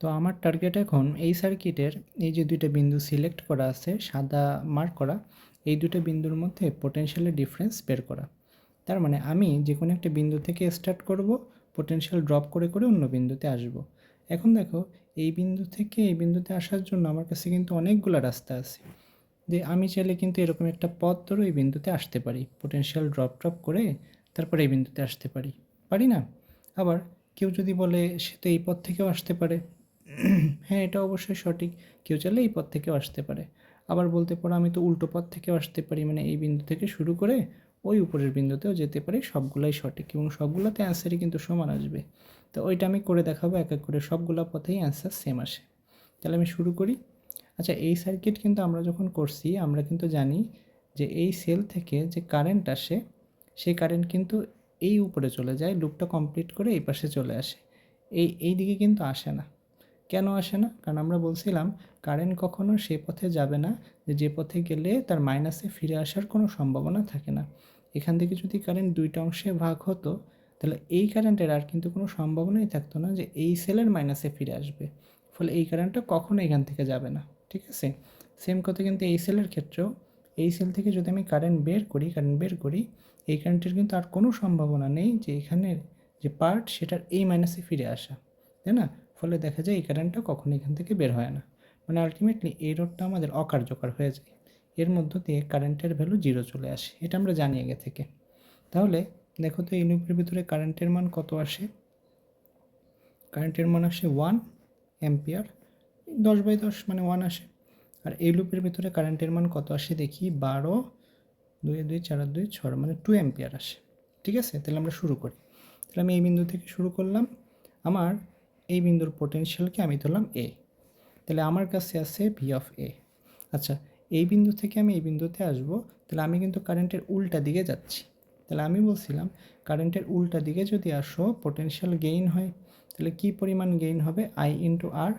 তো আমার টার্গেট এখন এই সার্কিটের এই যে দুইটা বিন্দু সিলেক্ট করা আছে, সাদা মার্ক করা, এই দুটো বিন্দুর মধ্যে পোটেনশিয়ালের ডিফারেন্স বের করা। তার মানে আমি যে কোনো একটা বিন্দু থেকে স্টার্ট করব পোটেনশিয়াল ড্রপ করে করে অন্য বিন্দুতে আসব। এখন দেখো, এই বিন্দু থেকে এই বিন্দুতে আসার জন্য আমার কাছে কিন্তু অনেকগুলো রাস্তা আছে। যে আমি চাইলে কিন্তু এরকম একটা পথ ধরে এই বিন্দুতে আসতে পারি পোটেনশিয়াল ড্রপ ড্রপ করে তারপরে এই বিন্দুতে আসতে পারি। পারি না? আবার কেউ যদি বলে সে তো এই পথ থেকেও আসতে পারে। হ্যাঁ এটা অবশ্যই সঠিক। কেউ চাইলে এই পথ থেকেও আসতে পারে। আবার বলতে পারো, আমি তো উল্টো পথ থেকেও আসতে পারি। মানে এই বিন্দু থেকে শুরু করে ওই উপরের বিন্দুতেও যেতে পারি। সবগুলাই সঠিক এবং সবগুলোতে অ্যান্সারই কিন্তু সমান আসবে। তো ওইটা আমি করে দেখাবো, এক এক করে সবগুলো পথেই অ্যান্সার সেম আসে। তাহলে আমি শুরু করি। আচ্ছা এই সার্কিট কিন্তু আমরা যখন করছি, আমরা কিন্তু জানি যে এই সেল থেকে যে কারেন্ট আসে, সেই কারেন্ট কিন্তু এই উপরে চলে যায়। লুপটা কমপ্লিট করে এই পাশে চলে আসে। এই এই দিকে কিন্তু আসে না। কেন আসে না? কারণ আমরা বলছিলাম কারেন্ট কখনো সে পথে যাবে না, যে পথে গেলে তার মাইনাসে ফিরে আসার কোনো সম্ভাবনা থাকে না। এখান থেকে যদি কারেন্ট দুইটা অংশে ভাগ হতো, তাহলে এই কারেন্টের আর কিন্তু কোনো সম্ভাবনাই থাকতো না যে, এই সেলের মাইনাসে ফিরে আসবে। ফলে এই কারেন্টটা কখনো এখান থেকে যাবে না, ঠিক আছে? সেম কথা কিন্তু এই সেলের ক্ষেত্রেও। এই সেল থেকে যদি আমি কারেন্ট বের করি কারেন্ট বের করি, এই কারেন্টের কিন্তু আর কোনো সম্ভাবনা নেই যে, এখানের যে পার্ট সেটার এই মাইনাসে ফিরে আসা, তাই না? ফলে দেখা যায় এই কারেন্টটা কখনো এখান থেকে বের হয় না। মানে আলটিমেটলি এই রোডটা আমাদের অকার্যকর হয়ে যায় এর মধ্য দিয়ে কারেন্টের ভ্যালু জিরো চলে আসে, এটা আমরা জানি আগে থেকে। তাহলে দেখো তো এই লুপের ভিতরে কারেন্টের মান কত আসে? কারেন্টের মান আসে ওয়ান অ্যাম্পিয়ার দশ বাই দশ মানে ওয়ান আসে। আর এই লুপের ভিতরে কারেন্টের মান কত আসে দেখি? বারো, দুই দুই, চার, দুই, ছয় মানে টু অ্যাম্পিয়ার আসে। ঠিক আছে? তাহলে আমরা শুরু করি। তাহলে আমি এই বিন্দু থেকে শুরু করলাম। আমার এই বিন্দুর পোটেনশিয়ালকে আমি ধরলাম এ তাহলে আমার কাছে আছে ভি অফ এ আচ্ছা এই বিন্দু থেকে আমি এই বিন্দুতে আসব, তাহলে আমি কিন্তু কারেন্টের উল্টা দিকে যাচ্ছি। তাহলে আমি বলছিলাম কারেন্টের উল্টা দিকে যদি আসো পোটেনশিয়াল গেইন হয়, তাহলে কি পরিমাণ গেইন হবে? আই ইন্টু আর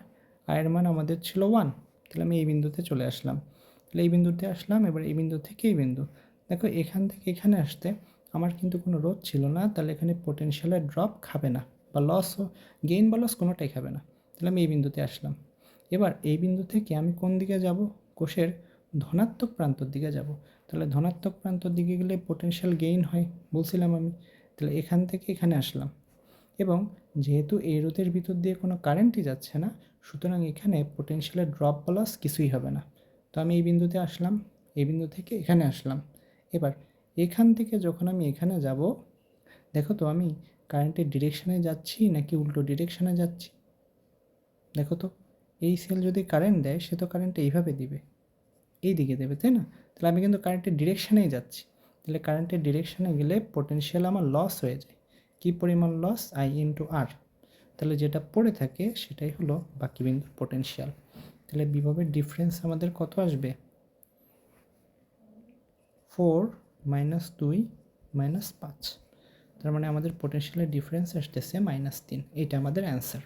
আয়ের মান আমাদের ছিল ওয়ান তাহলে আমি এই বিন্দুতে চলে আসলাম। তাহলে এই বিন্দুতে আসলাম, এবার এই বিন্দু থেকে এই বিন্দু। দেখো, এখান থেকে এখানে আসতে আমার কিন্তু কোনো রোধ ছিল না, তাহলে এখানে পোটেনশিয়ালের ড্রপ খাবে না। বা লস গেইন বা লস কোনোটাই খাবে না। তাহলে আমি এই বিন্দুতে আসলাম। এবার এই বিন্দু থেকে আমি কোন দিকে যাব? কোষের ধনাত্মক প্রান্তর দিকে যাব। তাহলে ধনাত্মক প্রান্তর দিকে গেলে পোটেনশিয়াল গেইন হয় বলছিলাম আমি। তাহলে এখান থেকে এখানে আসলাম। এবং যেহেতু এই রোধের ভিতর দিয়ে কোনো কারেন্টই যাচ্ছে না, সুতরাং এখানে পোটেনশিয়ালের ড্রপ বা লস কিছুই হবে না। তো আমি এই বিন্দুতে আসলাম। এই বিন্দু থেকে এখানে আসলাম। এবার এখান থেকে যখন আমি এখানে যাব, দেখো তো আমি কারেন্টের ডিরেকশানে যাচ্ছি নাকি উল্টো ডিরেকশানে যাচ্ছি? দেখো তো, এই সেল যদি কারেন্ট দেয়, সে তো কারেন্টটা এইভাবে দিবে। এই দিকে দেবে, তাই না? তাহলে আমি কিন্তু কারেন্টের ডিরেকশানেই যাচ্ছি। তাহলে কারেন্টের ডিরেকশানে গেলে পোটেনশিয়াল আমার লস হয়ে যায়। কী পরিমাণ লস আই ইন্টু আর তাহলে যেটা পড়ে থাকে, সেটাই হলো বাকি বিন্দুর পোটেনশিয়াল তাহলে বিভবের ডিফারেন্স আমাদের কত আসবে? ফোর মাইনাস দুই মাইনাস পাঁচ তার মানে আমাদের পোটেনশিয়ালের ডিফারেন্স আসতেছে মাইনাস তিন। এইটা আমাদের অ্যান্সার